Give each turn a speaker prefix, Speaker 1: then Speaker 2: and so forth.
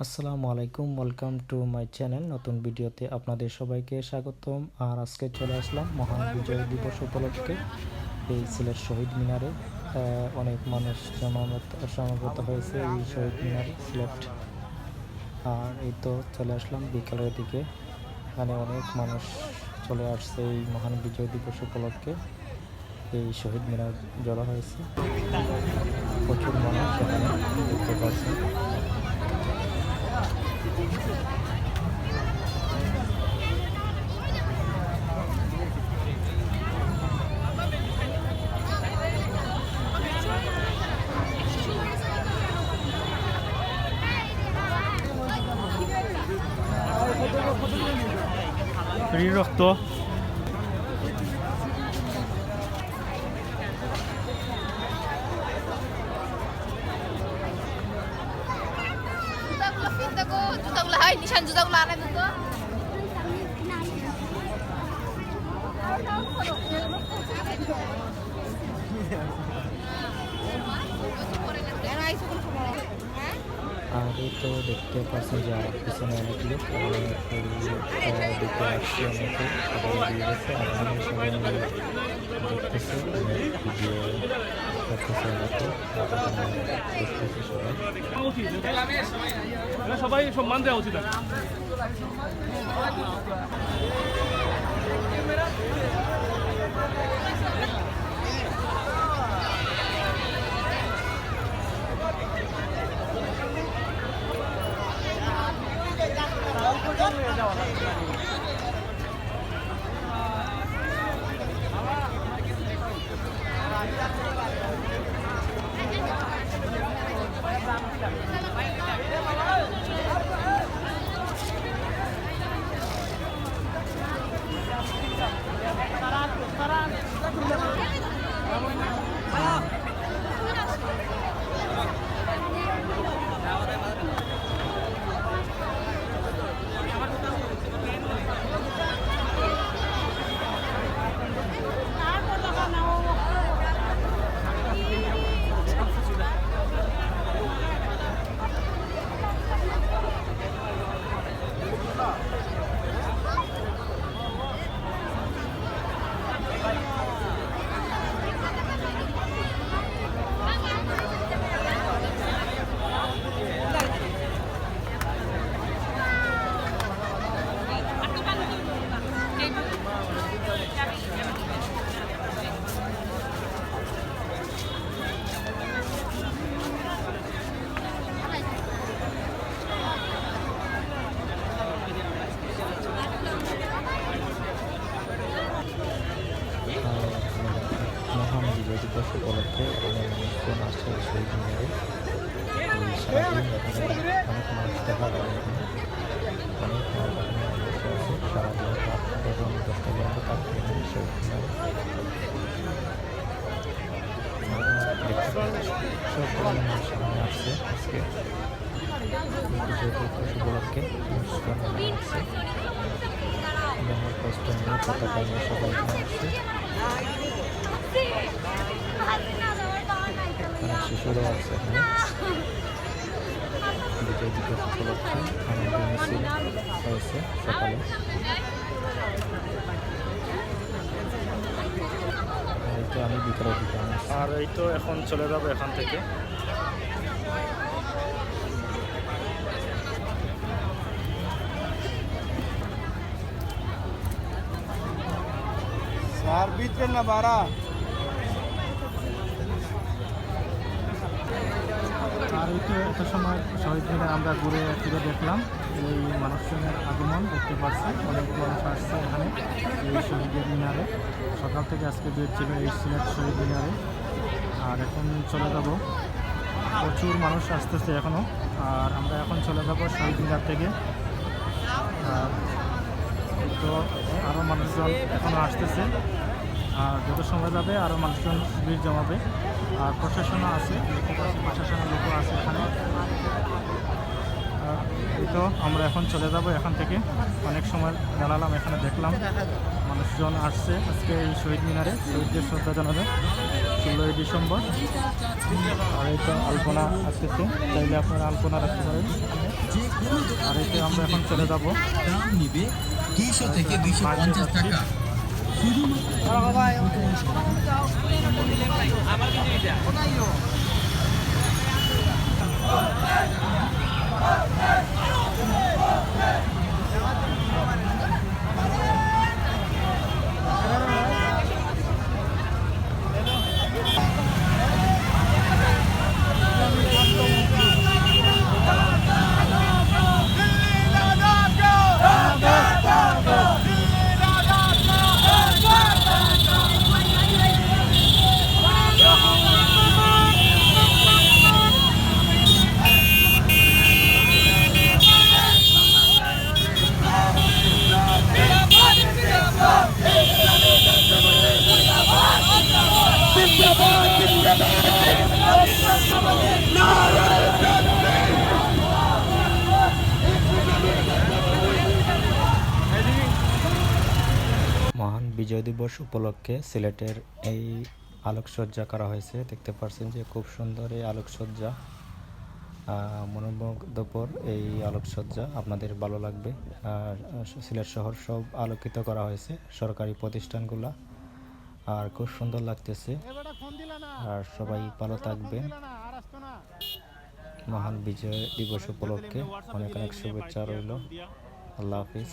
Speaker 1: আসসালামু আলাইকুম welcome to my channel নতুন ভিডিওতে আপনাদের সবাইকে স্বাগতম। আর আজকে চলে আসলাম মহান বিজয় দিবস উপলক্ষে এই সিলেট শহীদ মিনারে। অনেক মানুষ সমাগত হয়েছে এই শহীদ মিনার, সিলেট। আর এই তো চলে আসলাম বিকালের দিকে। এখানে অনেক মানুষ চলে আসছে এই মহান বিজয় দিবস উপলক্ষে। এই শহীদ মিনার জড়ো হয়েছে। প্রচুর মানুষ এখানে দেখতে পাচ্ছেন।
Speaker 2: ফ্রি রক্ত
Speaker 3: জুতাগুলো হয় নিশান জুতাগুলো আনে তো
Speaker 1: আর এই তো দেখতে পাচ্ছেন যে আমার পিছনে অনেক লোক আর এই আহ, দিকে আসছে অনেকে সবাই দিয়ে গেছে আর আমি সবাই মিলে দেখতেছি অনেক ভিডিও সবাই
Speaker 2: সবাই সম্মান দেওয়া উচিত কি।
Speaker 1: আর মহান বিজয় উপলক্ষে অনেক আসছে শহীদ মিনারে অনেক মানুষ দেখা যায় এখানে। অনেক মানুষ সারাদিন দশটা পর্যন্ত এখানে। আসছে আজকে। সবাই আসছে। শিশুরাও আছে হয়েছে সকালে আর এই তো
Speaker 2: আর এখন চলে যাব এখান থেকে।
Speaker 4: স্যার, বিচেন না, বাড়া।
Speaker 2: আর এই তো এত সময় শহীদ মিনার আমরা ঘুরে ফিরে দেখলাম। এই মানুষজনের আগমন দেখতে পাচ্ছি অনেক মানুষ আসছে এখানে এই শহীদের মিনারে। সকাল থেকে আজকে বের ছিল এই সিলেট শহীদ মিনারে। আর এখন চলে যাব। প্রচুর মানুষ আসতেছে এখনও আর আমরা এখন চলে যাব শহীদ মিনার থেকে। আর তো আরও মানুষজন এখনও আসতেছে। আর যত সময় যাবে আরও মানুষজন ভিড় জমাবে। আর প্রশাসনও আছে প্রশাসনের লোকও আছে এখানে। এই তো আমরা এখন চলে যাব এখান থেকে। অনেক সময় দাঁড়ালাম এখানে দেখলাম। মানুষজন আসছে আজকে এই শহীদ মিনারে। শহীদদের শ্রদ্ধা জানাবে। ষোলোই ডিসেম্বর। আর এই তো আলপনা আসতেছে। চাইলে আপনারা আলপনা রাখতে পারেন। আর এতে আমরা এখন চলে যাব।
Speaker 4: থেকে দুইশো পঞ্চাশ টাকা।
Speaker 1: মহান বিজয় দিবস উপলক্ষে সিলেটের এই আলোকসজ্জা করা হয়েছে। দেখতে পাচ্ছেন যে খুব সুন্দর এই আলোকসজ্জা মনোমুগ্ধকর এই আলোকসজ্জা আপনাদের ভালো লাগবে। আর সিলেট শহর সব আলোকিত করা হয়েছে সরকারি প্রতিষ্ঠানগুলা। আর খুব সুন্দর লাগতেছে। আর সবাই ভালো থাকবেন। মহান বিজয় দিবস উপলক্ষে অনেক অনেক শুভেচ্ছা রইল। আল্লাহ হাফিজ।